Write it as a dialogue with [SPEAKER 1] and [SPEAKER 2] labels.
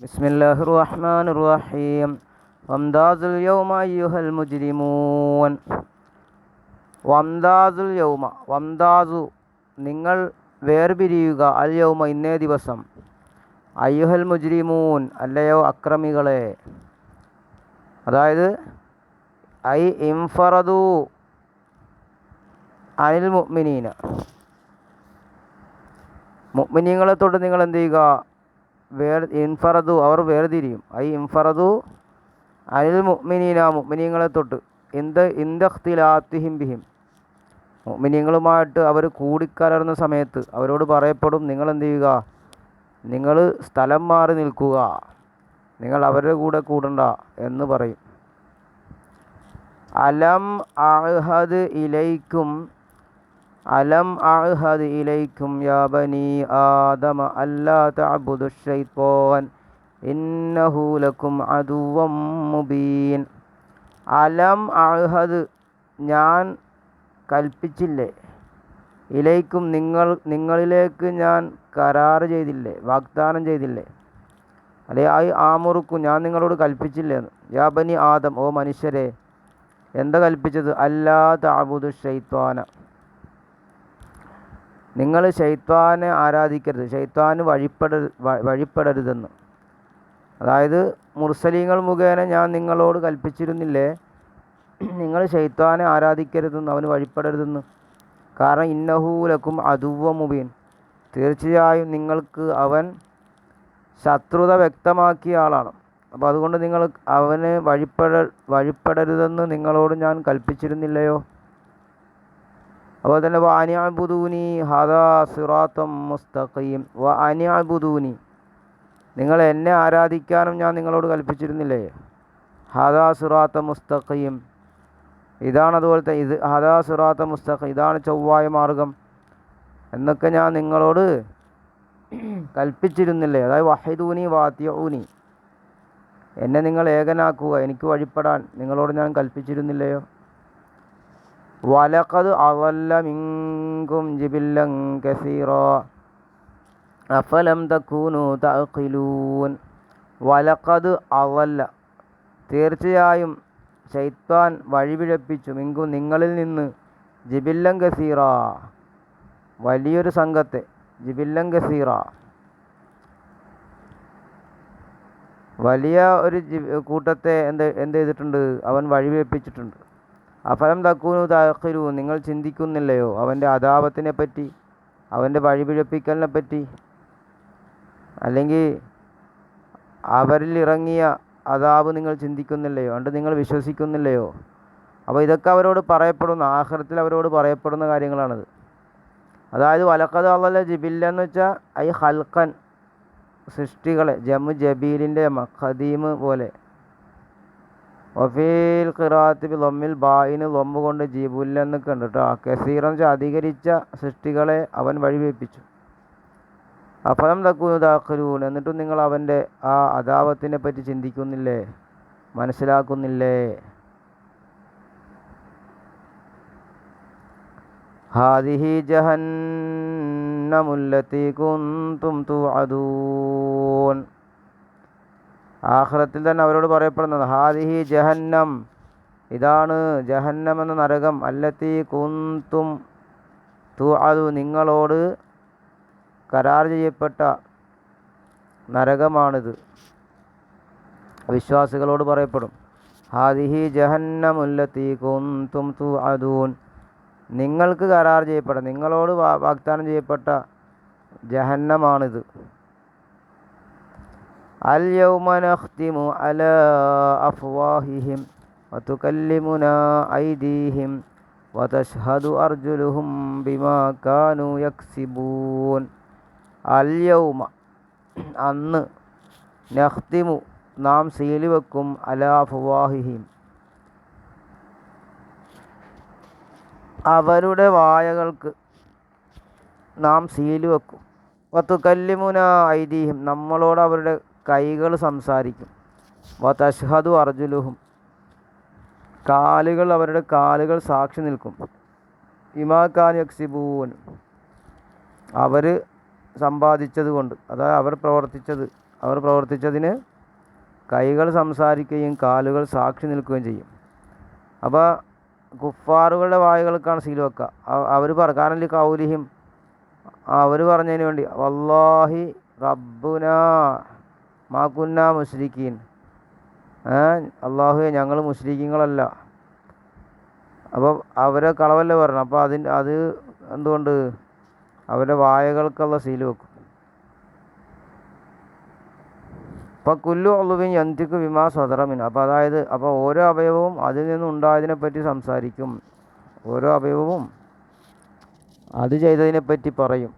[SPEAKER 1] بسم الله الرحمن الرحيم وامتازوا اليوم أيها المجرمون വംദാസുൽ യൗമ വംദാസു നിങ്ങൾ വേർപിരിയുക അൽ യൗമ ഇന്നേ ദിവസം അയ്യുഹൽ മുജ്രിമൂൻ അല്ലയോ അക്രമികളെ അതായത് ഐ ഇംഫറദു അനിൽ മുഅ്മിനീന മുഅ്മിനീങ്ങളെ തൊട്ട് നിങ്ങൾ എന്ത് ചെയ്യുക വേർ ഇൻഫറദു അവർ വേർതിരിയും. ഐ ഇൻഫറദു അനിൽ മുഅ്മിനീന മുഅ്മിനീങ്ങളെ തൊട്ട്. എന്ത് ഇന്ദഖ്തിലാത്തിഹിം ബിഹിം. മുഅ്മിനീങ്ങളുമായിട്ട് അവർ കൂടിക്കലർന്ന സമയത്ത് അവരോട് പറയപ്പെടും നിങ്ങൾ എന്ത് ചെയ്യുക? നിങ്ങൾ സ്ഥലം മാറി നിൽക്കുക. നിങ്ങൾ അവരുടെ കൂടെ കൂടണ്ട എന്ന് പറയും. അലം അഹദ് ഇലൈക്കും അലം അഹദ് ഇലൈക്കും യാബനി ആദമ അല്ലാ തഅബുദു ശൈത്വാൻ ഇന്നഹു ലക്കും മുബീൻ. അലം അഹദ് ഞാൻ കൽപ്പിച്ചില്ലേ? ഇലൈക്കും നിങ്ങൾ നിങ്ങളിലേക്ക് ഞാൻ കരാർ ചെയ്തില്ലേ? വാഗ്ദാനം ചെയ്തില്ലേ? അല്ലെ ആയി ആമുറുക്കും ഞാൻ നിങ്ങളോട് കൽപ്പിച്ചില്ലേ? യാബനി ആദം ഓ മനുഷ്യരെ എന്താ കൽപ്പിച്ചത്? അല്ലാ താബുദു ഷെയ്ത്വാന നിങ്ങൾ ഷെയ്ത്വാനെ ആരാധിക്കരുത്. ഷെയ്ത്വാന് വഴിപ്പെടരുത് വഴിപ്പെടരുതെന്ന്. അതായത് മുർസലീങ്ങൾ മുഖേന ഞാൻ നിങ്ങളോട് കൽപ്പിച്ചിരുന്നില്ലേ? നിങ്ങൾ ശൈത്വാനെ ആരാധിക്കരുതെന്ന് അവന് വഴിപ്പെടരുതെന്ന്. കാരണം ഇന്നഹൂലക്കും അതുവ മുബീൻ. തീർച്ചയായും നിങ്ങൾക്ക് അവൻ ശത്രുത വ്യക്തമാക്കിയ ആളാണ്. അപ്പോൾ അതുകൊണ്ട് നിങ്ങൾ അവന് വഴിപ്പെട വഴിപ്പെടരുതെന്ന് നിങ്ങളോട് ഞാൻ കൽപ്പിച്ചിരുന്നില്ലയോ? അതുപോലെ തന്നെ വ ഹദാ മുസ്തഖീം. വ നിങ്ങൾ എന്നെ ആരാധിക്കാനും ഞാൻ നിങ്ങളോട് കൽപ്പിച്ചിരുന്നില്ലേ? ഹദാ സിറാത്ത മുസ്തഖീം. ഇതാണ് അതുപോലത്തെ ഇത് ഹദാ സിറാത്ത മുസ്തഖ. ഇതാണ് ചൊവ്വായ മാർഗം എന്നൊക്കെ ഞാൻ നിങ്ങളോട് കൽപ്പിച്ചിരുന്നില്ലേ? അതായത് വഹിദൂനി വാത്യൂനി എന്നെ നിങ്ങൾ ഏകനാക്കുക. എനിക്ക് വഴിപ്പെടാൻ നിങ്ങളോട് ഞാൻ കൽപ്പിച്ചിരുന്നില്ലയോ? വലക്കത് അവല്ല മിങ്കും ജിബില്ലം കസീറോ. അഫലം തക്കൂനു തഖിലൂൻ വലക്കത് അവല്ല തീർച്ചയായും ശൈത്താൻ വഴിപിഴപ്പിച്ചു. മിങ്കും നിങ്ങളിൽ നിന്ന് ജിബില്ലം കസീറ. വലിയൊരു സംഘത്തെ ജിബില്ലം കസീറ. വലിയ ഒരു കൂട്ടത്തെ എന്ത് എന്ത് ചെയ്തിട്ടുണ്ട്? അവൻ വഴിവെപ്പിച്ചിട്ടുണ്ട് അഫലം തക്കൂനു താഖിലു നിങ്ങൾ ചിന്തിക്കുന്നില്ലയോ? അവന്റെ അതാപത്തിനെ പറ്റി അവന്റെ വഴിപിഴപ്പിക്കലിനെ പറ്റി അല്ലെങ്കിൽ അവരിൽ ഇറങ്ങിയ അതാവ് നിങ്ങൾ ചിന്തിക്കുന്നില്ലയോ? അതുകൊണ്ട് നിങ്ങൾ വിശ്വസിക്കുന്നില്ലയോ? അപ്പോൾ ഇതൊക്കെ അവരോട് പറയപ്പെടുന്ന ആഹ്റത്തിൽ അവരോട് പറയപ്പെടുന്ന കാര്യങ്ങളാണത്. അതായത് വലക്കത് അള്ളല്ല ജിബില്ല എന്ന് വെച്ചാൽ ഐ ഹൽക്കൻ സൃഷ്ടികളെ ജമു ജബീലിന്റെ ഖദീമ് പോലെ. വഫീൽ ഖിറാത്ത് ലൊമ്മിൽ ബായിന് ലൊമ്പ് കൊണ്ട് ജീബുല്ലെന്ന് കണ്ടിട്ടോ കസീറം അധികരിച്ച സൃഷ്ടികളെ അവൻ വഴിവെപ്പിച്ചു. അഫലം തക്കൂന്ന് താക്കലൂൻ എന്നിട്ടും നിങ്ങൾ അവന്റെ ആ അതാപത്തിനെ പറ്റി ചിന്തിക്കുന്നില്ലേ? മനസ്സിലാക്കുന്നില്ലേ? ഹാദിഹി ജഹന്നമുല്ലത്തി കുന്തും തുഅദൂൻ. ആഖിറത്തിൽ തന്നെ അവരോട് പറയപ്പെടുന്നത് ഹാദിഹി ജഹന്നം ഇതാണ് ജഹന്നം എന്ന നരകം. അല്ലത്തി കുന്തും തു തുഅദു നിങ്ങളോട് കരാർ ചെയ്യപ്പെട്ട നരകമാണിത്. വിശ്വാസികളോട് പറയപ്പെടും ഹാദിഹി ജഹന്നമുല്ലത്തി കുന്തും തു അദൂൻ നിങ്ങൾക്ക് കരാർ ചെയ്യപ്പെട്ട നിങ്ങളോട് വാഗ്ദാനം ചെയ്യപ്പെട്ട ജഹന്നമാണിത്. അൽ نختم على أفواههم وتكلمنا أيديهم وتشهد أرجلهم بما كانوا يكسبون اليوم أن നഖ്തിമു നാം സീലി വെക്കും അലാ ഫുവാഹിഹിം അവരുടെ വായകൾക്ക് നാം സീലി വെക്കും. വത്തുക്കല്ലിമുന ഐതിഹ്യം നമ്മളോട് അവരുടെ കൈകൾ സംസാരിക്കും. വതഷ്ഹദു അർജുലുഹും. കാലുകൾ അവരുടെ കാലുകൾ സാക്ഷി നിൽക്കും. ഇമാക്കാൻ യക്സിബൂൻ. അവർ സമ്പാദിച്ചത് കൊണ്ട് അതായത് അവർ പ്രവർത്തിച്ചത്. അവർ പ്രവർത്തിച്ചതിന് കൈകൾ സംസാരിക്കുകയും കാലുകൾ സാക്ഷി നിൽക്കുകയും ചെയ്യും. അപ്പോൾ കുഫാറുകളുടെ വായുകൾക്കാണ് സീൽ വെക്കുക. അവർ പറ കാരണം കൗലിഹിം അവർ പറഞ്ഞതിന് വേണ്ടി വല്ലാഹി റബ്ബുന മാക്കുന്ന മുസ്ലിക്കീൻ അള്ളാഹു ഞങ്ങൾ മുസ്ലിക്കീങ്ങളല്ല അപ്പോൾ അവരെ കളവല്ല പറഞ്ഞു. അപ്പോൾ അതിന് അത് എന്തുകൊണ്ട്? അവരുടെ വായകൾക്കുള്ള സീൽ വെക്കും. അപ്പോൾ കുല്ലു ഒളുവിൻ യന്തിക്ക് വിമാ സ്വതറമിൻ. അപ്പോൾ അതായത് അപ്പോൾ ഓരോ അവയവവും അതിൽ നിന്നുണ്ടായതിനെ പറ്റി സംസാരിക്കും. ഓരോ അവയവവും അത് ചെയ്തതിനെപ്പറ്റി പറയും.